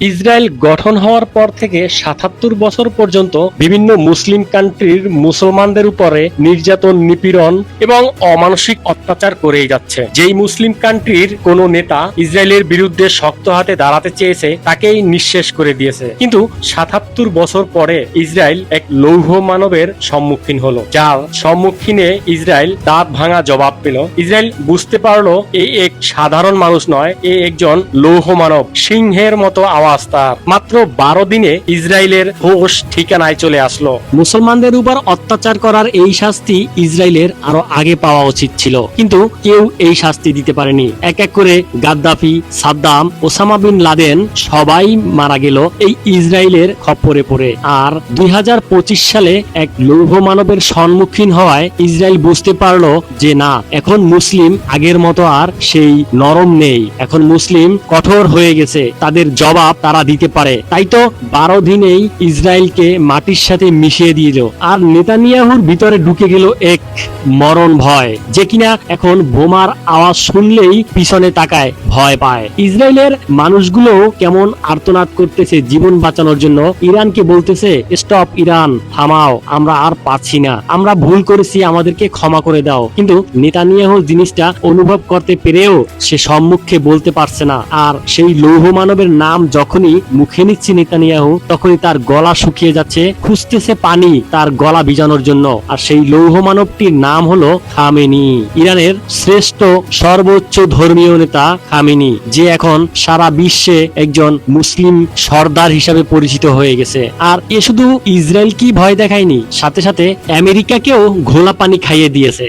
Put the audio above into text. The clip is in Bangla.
ইসরায়েল গঠন হওয়ার পর থেকে সাতাত্তর বছর পর্যন্ত বিভিন্ন মুসলিম কান্ট্রির মুসলমানদের উপরে নির্যাতন, নিপীড়ন এবং অমানসিক অত্যাচার করেই যাচ্ছে। যেই মুসলিম কান্ট্রির কোনো নেতা ইসরায়েলের বিরুদ্ধে শক্ত হাতে দাঁড়াতে চেয়েছে, তাকেই নিঃশেষ করে দিয়েছে। কিন্তু সাতাত্তর বছর পরে ইসরায়েল এক লৌহ মানবের সম্মুখীন হলো, যার সম্মুখীনে ইসরায়েল দাঁত ভাঙা জবাব পেল। ইসরায়েল বুঝতে পারল এই এক সাধারণ মানুষ নয়, এ একজন লৌহ মানব। সিংহের মতো আওয়াজ তার মাত্র বারো দিনে ইসরায়েলের হোশ ঠিকানায় চলে আসলো। মুসলমানদের উপর অত্যাচার করার এই শাস্তি ইসরায়েলের আরও আগে পাওয়া উচিত ছিল। কিন্তু কেউ এই শাস্তি দিতে পারেনি। এক এক করে Gaddafi, Saddam, Osama bin Laden সবাই মারা গেল এই ইসরায়েলের খপ্পরে পড়ে। আর দুই হাজার পঁচিশ সালে এক লৌহ মানবের সম্মুখীন হওয়ায় ইসরায়েল বুঝতে পারল যে না, এখন মুসলিম আগের মতো আর সেই নরম নেই। এখন মুসলিম কঠোর হয়ে গেছে। তাদের জবাব তারা দিতে পারে। তাই তো বারো দিনেই ইসরায়েলকে মাটির সাথে মিশিয়ে দিল। আর নেতানিয়াহুর ভিতরে ঢুকে গেল এক মরণ ভয়, যে কিনা এখন বোমার আওয়াজ শুনলেই পিছনে তাকায়, ভয় পায়। ইসরায়েলের মানুষগুলো কেমন আর্তনাদ করতেছে জীবন বাঁচানোর জন্য। ইরানকে বলতেছে, স্টপ ইরান, থামাও, আমরা আর পাচ্ছি না। আমরা ভুল করেছি, আমাদেরকে ক্ষমা করে দাও। কিন্তু নেতানিয়াহু জিনিসটা অনুভব করতে পেরেও সে সম্মুখে বলতে পারছে না। আর সেই লৌহ মানবের নাম যখনই মুখে নিচ্ছে নেতানিয়াহু, তখনই তার গলা শুকিয়ে যাচ্ছে, খুঁজতেছে পানি তার গলা ভিজানোর জন্য। আর সেই লৌহ মানবটির নাম হলো খামেনি। ইরানের শ্রেষ্ঠ সর্বোচ্চ ধর্মীয় নেতা খামেনি, যে এখন সারা বিশ্বে একজন মুসলিম সর্দার হিসাবে পরিচিত হয়ে গেছে। আর এ শুধু ইসরায়েল কি ভয় দেখায়নি, সাথে সাথে আমেরিকাকেও ঘোলা পানি খাইয়ে দিয়েছে।